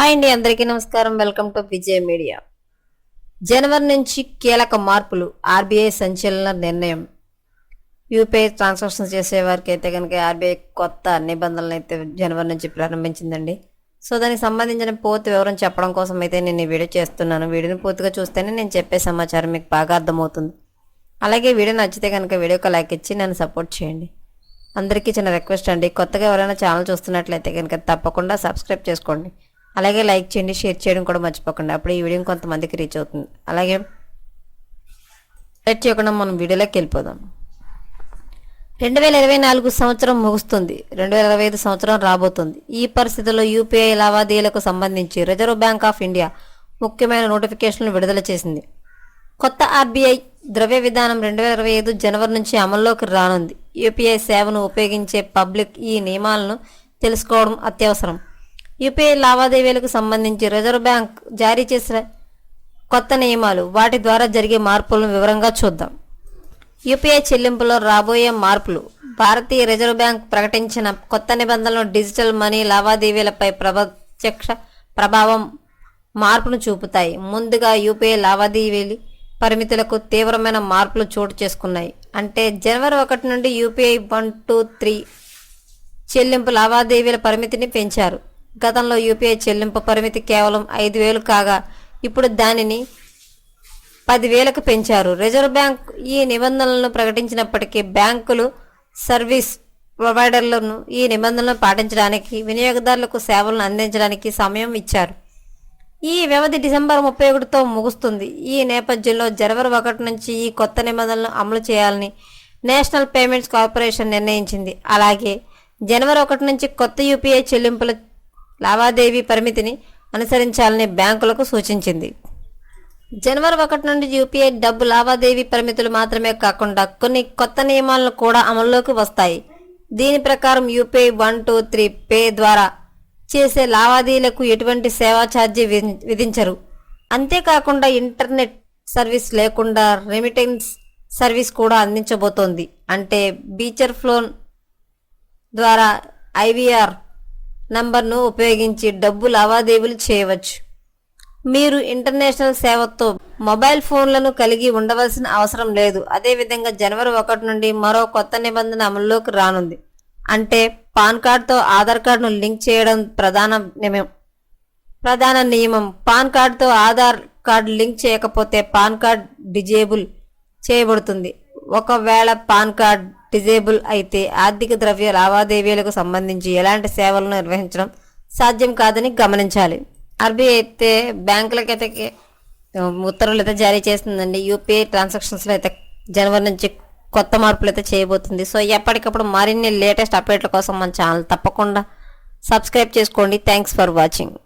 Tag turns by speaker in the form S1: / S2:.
S1: Hi అండి అందరికీ నమస్కారం. Welcome to Vijay media. జనవరి నుంచి కీలక మార్పులు ఆర్బీఐ సంచలన నిర్ణయం. యూపీఐ ట్రాన్సాక్షన్స్ చేసే వారికి అయితే కనుక ఆర్బీఐ కొత్త నిబంధనలు అయితే జనవరి నుంచి ప్రారంభించిందండి. సో దానికి సంబంధించిన పూర్తి వివరం చెప్పడం కోసం అయితే నేను ఈ వీడియో చేస్తున్నాను. వీడియోని పూర్తిగా చూస్తేనే నేను చెప్పే సమాచారం మీకు బాగా అర్థమవుతుంది. అలాగే వీడియో నచ్చితే కనుక వీడియోకి లైక్ ఇచ్చి నన్ను సపోర్ట్ చేయండి. అందరికీ చిన్న రిక్వెస్ట్ అండి. కొత్తగా ఎవరైనా ఛానల్ చూస్తున్నట్లయితే కనుక తప్పకుండా సబ్స్క్రైబ్ చేసుకోండి. అలాగే లైక్ చేయండి షేర్ చేయడం కూడా మర్చిపోకండి. అప్పుడు ఈ వీడియో కొంతమందికి రీచ్ అవుతుంది. అలాగే లైట్ చేయకుండా మనం వీడియోలోకి వెళ్ళిపోదాం. రెండు వేల ఇరవై నాలుగు సంవత్సరం ముగుస్తుంది. రెండు వేల ఇరవై ఐదు సంవత్సరం రాబోతుంది. ఈ పరిస్థితుల్లో యూపీఐ లావాదేవీలకు సంబంధించి రిజర్వ్ బ్యాంక్ ఆఫ్ ఇండియా ముఖ్యమైన నోటిఫికేషన్లు విడుదల చేసింది. కొత్త ఆర్బీఐ ద్రవ్య విధానం రెండు వేల ఇరవై ఐదు జనవరి నుంచి అమల్లోకి రానుంది. యూపీఐ సేవను ఉపయోగించే పబ్లిక్ ఈ నియమాలను తెలుసుకోవడం అత్యవసరం. యూపీఐ లావాదేవీలకు సంబంధించి రిజర్వ్ బ్యాంక్ జారీ చేసిన కొత్త నియమాలు వాటి ద్వారా జరిగే మార్పులను వివరంగా చూద్దాం. యూపీఐ చెల్లింపులో రాబోయే మార్పులు. భారతీయ రిజర్వ్ బ్యాంక్ ప్రకటించిన కొత్త నిబంధనలు డిజిటల్ మనీ లావాదేవీలపై ప్రత్యక్ష ప్రభావం మార్పును చూపుతాయి. ముందుగా యూపీఐ లావాదేవీలు పరిమితులకు తీవ్రమైన మార్పులు చోటు చేసుకున్నాయి. అంటే జనవరి ఒకటి నుండి యూపీఐ వన్ టూ త్రీ చెల్లింపు లావాదేవీల పరిమితిని పెంచారు. గతంలో యూపీఐ చెల్లింపు పరిమితి కేవలం ఐదు వేలు కాగా ఇప్పుడు దానిని పదివేలకు పెంచారు. రిజర్వ్ బ్యాంక్ ఈ నిబంధనలను ప్రకటించినప్పటికీ బ్యాంకులు సర్వీస్ ప్రొవైడర్లను ఈ నిబంధనలను పాటించడానికి వినియోగదారులకు సేవలను అందించడానికి సమయం ఇచ్చారు. ఈ వ్యవధి డిసెంబర్ ముప్పై ఒకటితో ముగుస్తుంది. ఈ నేపథ్యంలో జనవరి ఒకటి నుంచి ఈ కొత్త నిబంధనలను అమలు చేయాలని నేషనల్ పేమెంట్స్ కార్పొరేషన్ నిర్ణయించింది. అలాగే జనవరి ఒకటి నుంచి కొత్త యూపీఐ చెల్లింపుల లావాదేవీ పరిమితిని అనుసరించాలని బ్యాంకులకు సూచించింది. జనవరి ఒకటి నుండి యూపీఐ డబ్బు లావాదేవీ పరిమితులు మాత్రమే కాకుండా కొన్ని కొత్త నియమాలను కూడా అమల్లోకి వస్తాయి. దీని ప్రకారం UPI one two three pay ద్వారా చేసే లావాదేవీలకు ఎటువంటి సేవా ఛార్జీ విధించరు. అంతేకాకుండా ఇంటర్నెట్ సర్వీస్ లేకుండా రెమిటెన్స్ సర్వీస్ కూడా అందించబోతోంది. అంటే బీచర్ ఫ్లోన్ ద్వారా ఐవీఆర్ నంబర్ను ఉపయోగించి డబ్బు లావాదేవీలు చేయవచ్చు. మీరు ఇంటర్నేషనల్ సేవతో మొబైల్ ఫోన్లను కలిగి ఉండవలసిన అవసరం లేదు. అదేవిధంగా జనవరి ఒకటి నుండి మరో కొత్త నిబంధన అమల్లోకి రానుంది. అంటే పాన్ కార్డ్తో ఆధార్ కార్డును లింక్ చేయడం ప్రధాన నియమం. ప్రధాన నియమం. పాన్ కార్డుతో ఆధార్ కార్డు లింక్ చేయకపోతే పాన్ కార్డ్ డిజేబుల్ చేయబడుతుంది. ఒకవేళ పాన్ కార్డ్ డిజేబుల్ అయితే ఆర్థిక ద్రవ్య లావాదేవీలకు సంబంధించి ఎలాంటి సేవలను నిర్వహించడం సాధ్యం కాదని గమనించాలి. ఆర్బీఐ అయితే బ్యాంకులకైతే ఉత్తర్వులు అయితే జారీ చేస్తుందండి. యూపీఐ ట్రాన్సాక్షన్స్లో అయితే జనవరి నుంచి కొత్త మార్పులు అయితే చేయబోతుంది. సో ఎప్పటికప్పుడు మరిన్ని లేటెస్ట్ అప్డేట్ల కోసం మన ఛానల్ తప్పకుండా సబ్స్క్రైబ్ చేసుకోండి. Thanks for watching.